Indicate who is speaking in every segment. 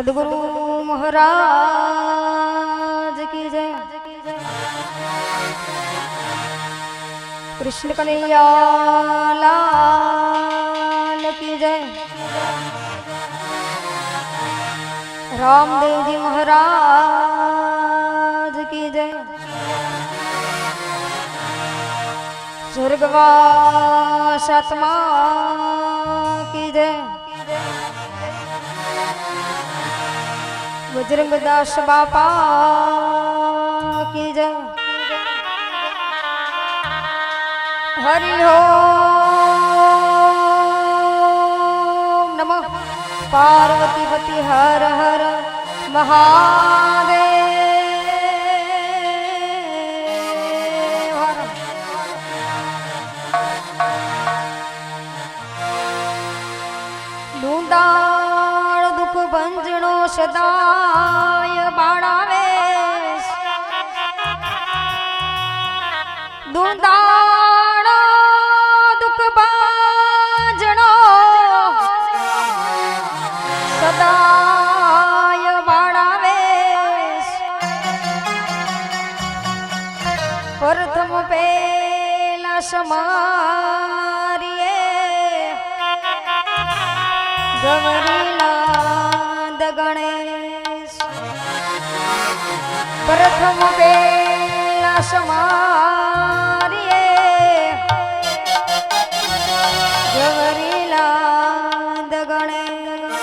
Speaker 1: સદગુરુ મહારાજ કી જય કૃષ્ણ કનૈયા લાલ કી જય રામદેવજી મહારાજ કી જય સ્વર્ગવાસ આત્મા કી જય બજરંગદાસ બાપા કી જય. હરિ હો. નમ. પાર્વતીપતિ હર હર મહાદેવ. સદાય બાળાવે. ડુંડાળ દુઃખ ભંજણો સદાય બાળાવે. પ્રથમ પેલા સમારીએ. ગૌરીનાદ ગણેશ. પ્રથમ પેલા સમારીએ. ગવરીલાદ ગણેશ.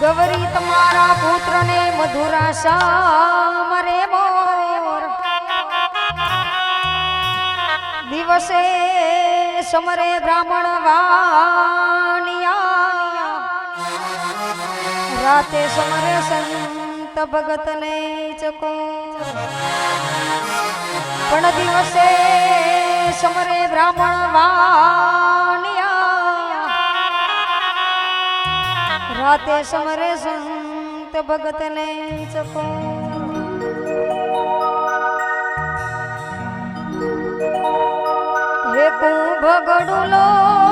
Speaker 1: ગવરી તમારા પુત્રને મધુરા શામ રે મોર. દિવસે સમરે બ્રાહ્મણ વાણિયા રાતે સમરે સંત ભગતને ચકો. પણ દિવસે સમરે બ્રાહ્મણ વાણિયા. રાતે સમરે સંત ભગતને ચકો. હે કુંભ ગડુલો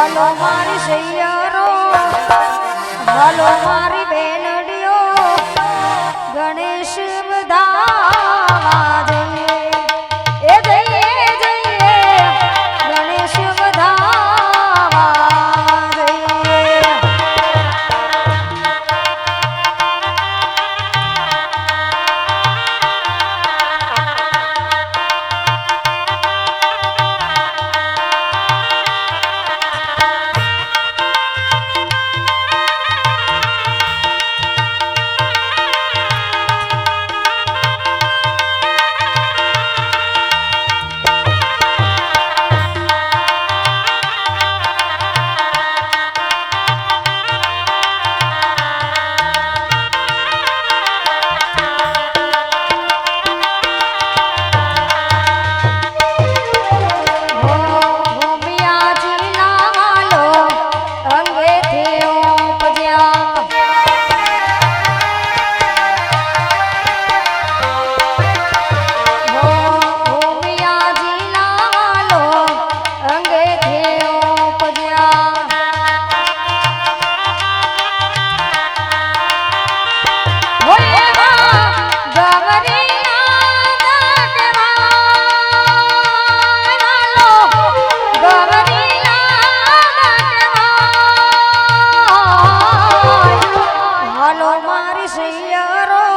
Speaker 1: હાલો મારી સૈયરો હાલો મારી બેનડીઓ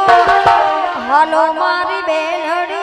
Speaker 1: હાલો મારી બેલડી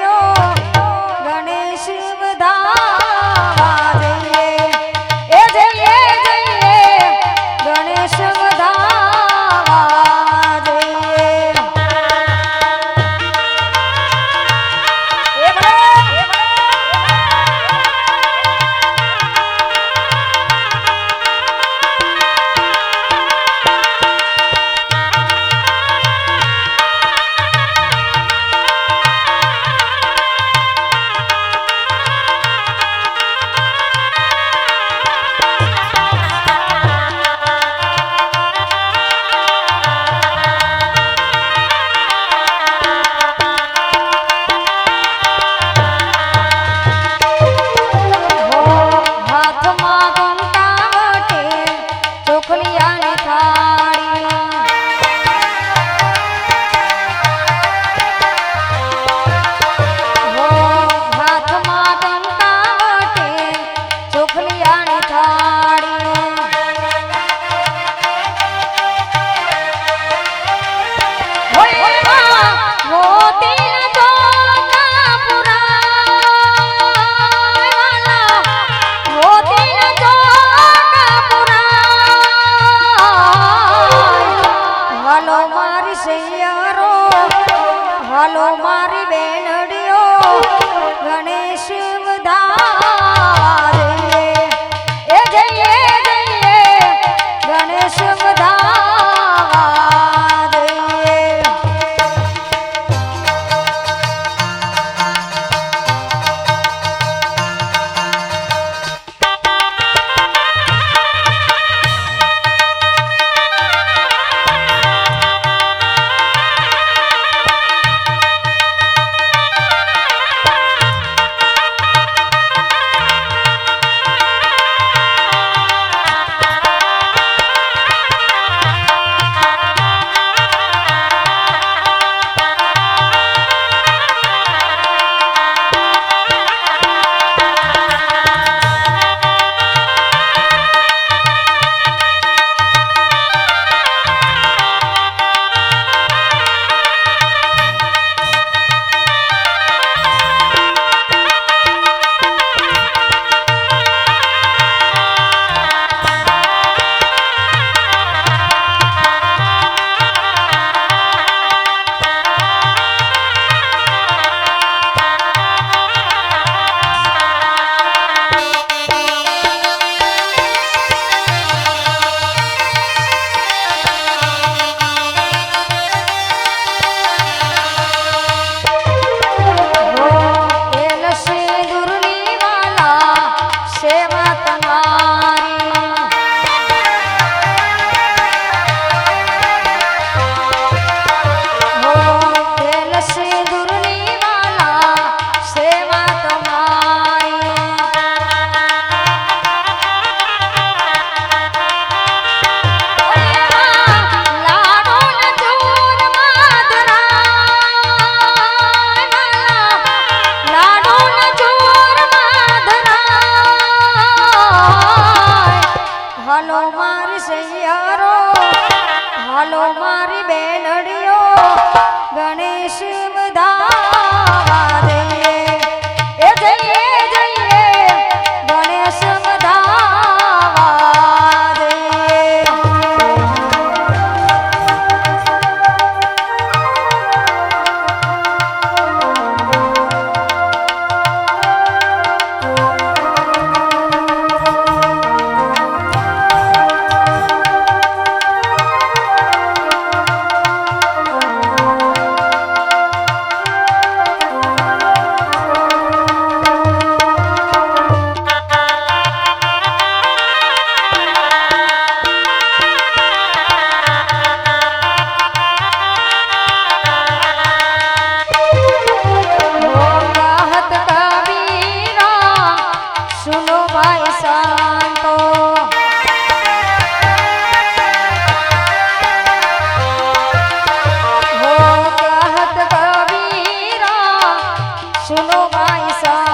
Speaker 1: 唱一首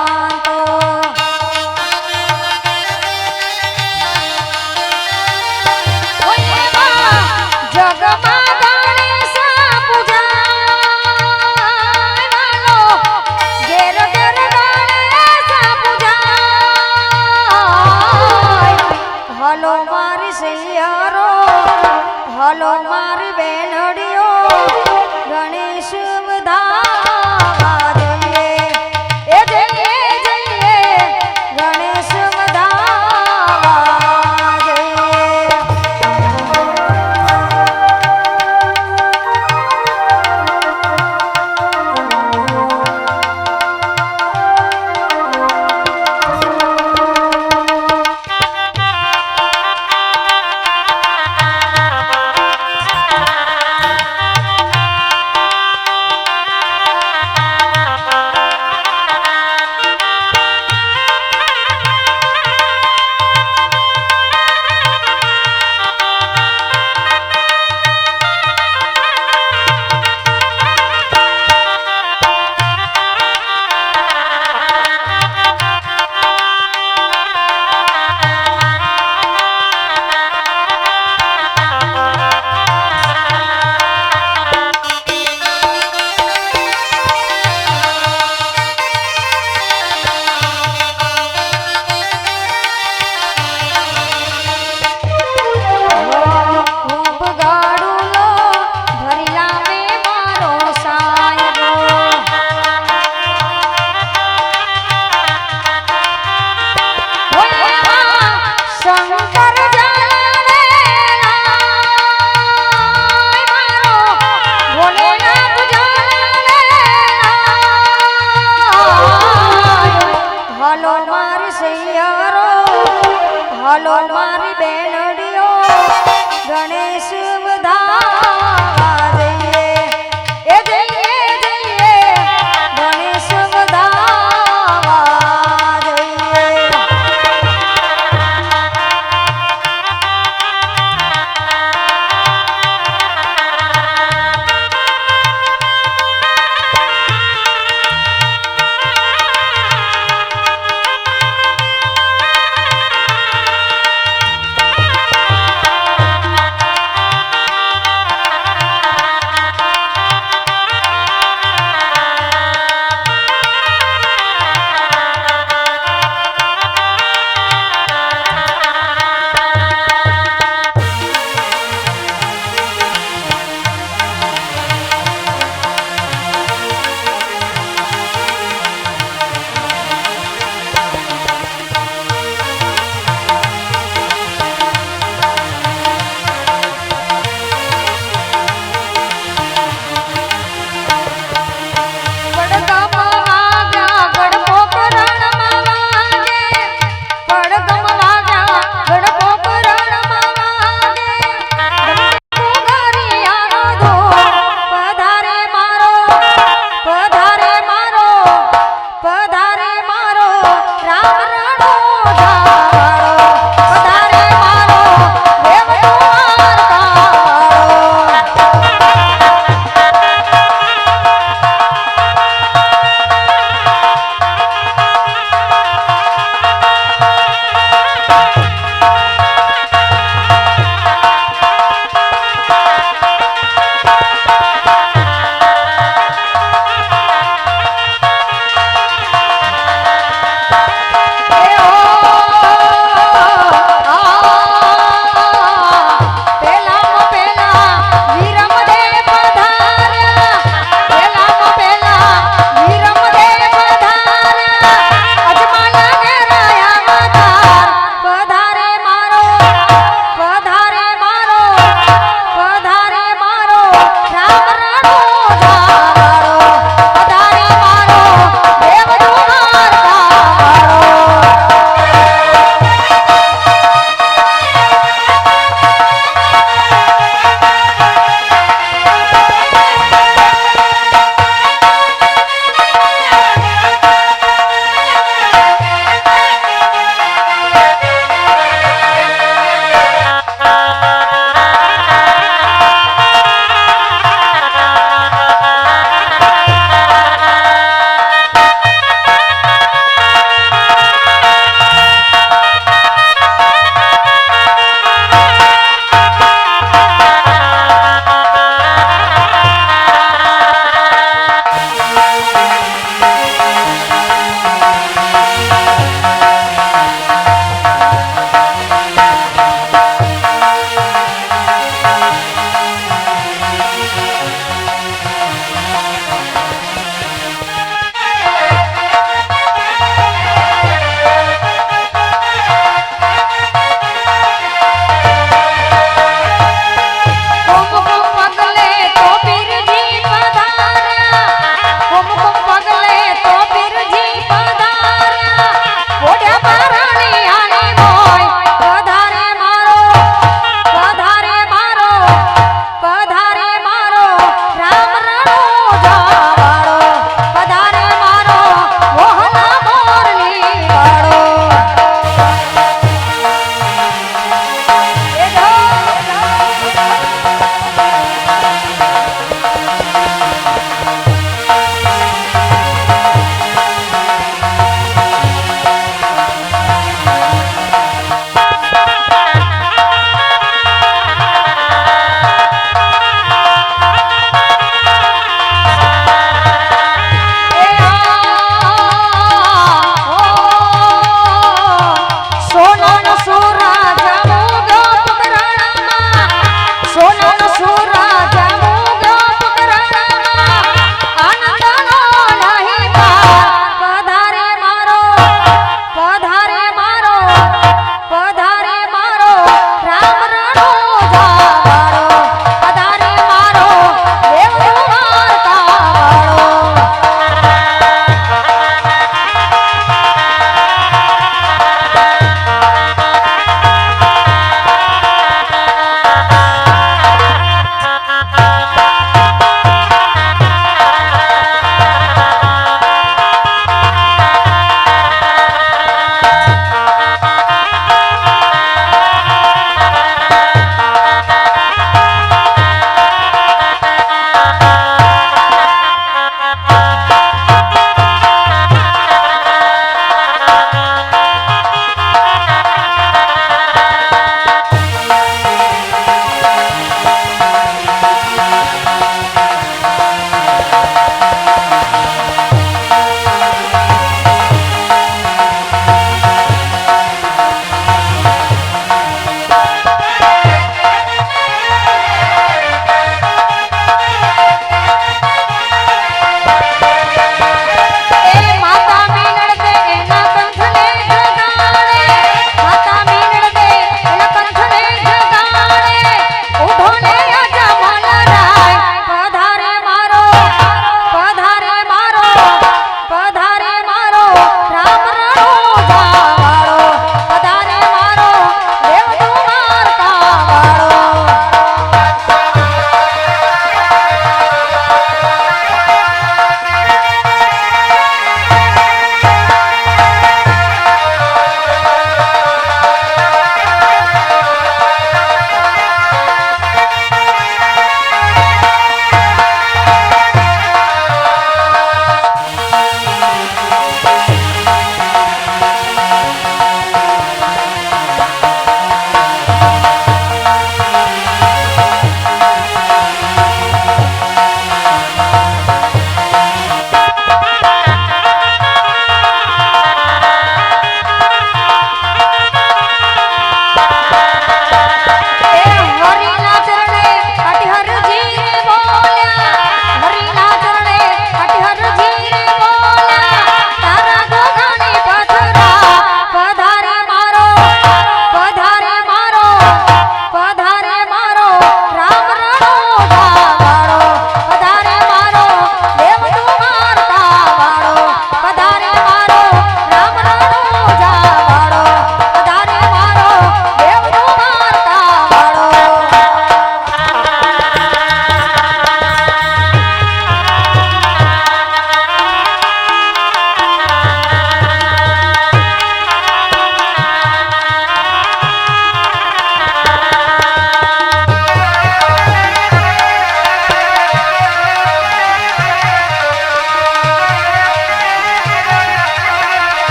Speaker 1: 没有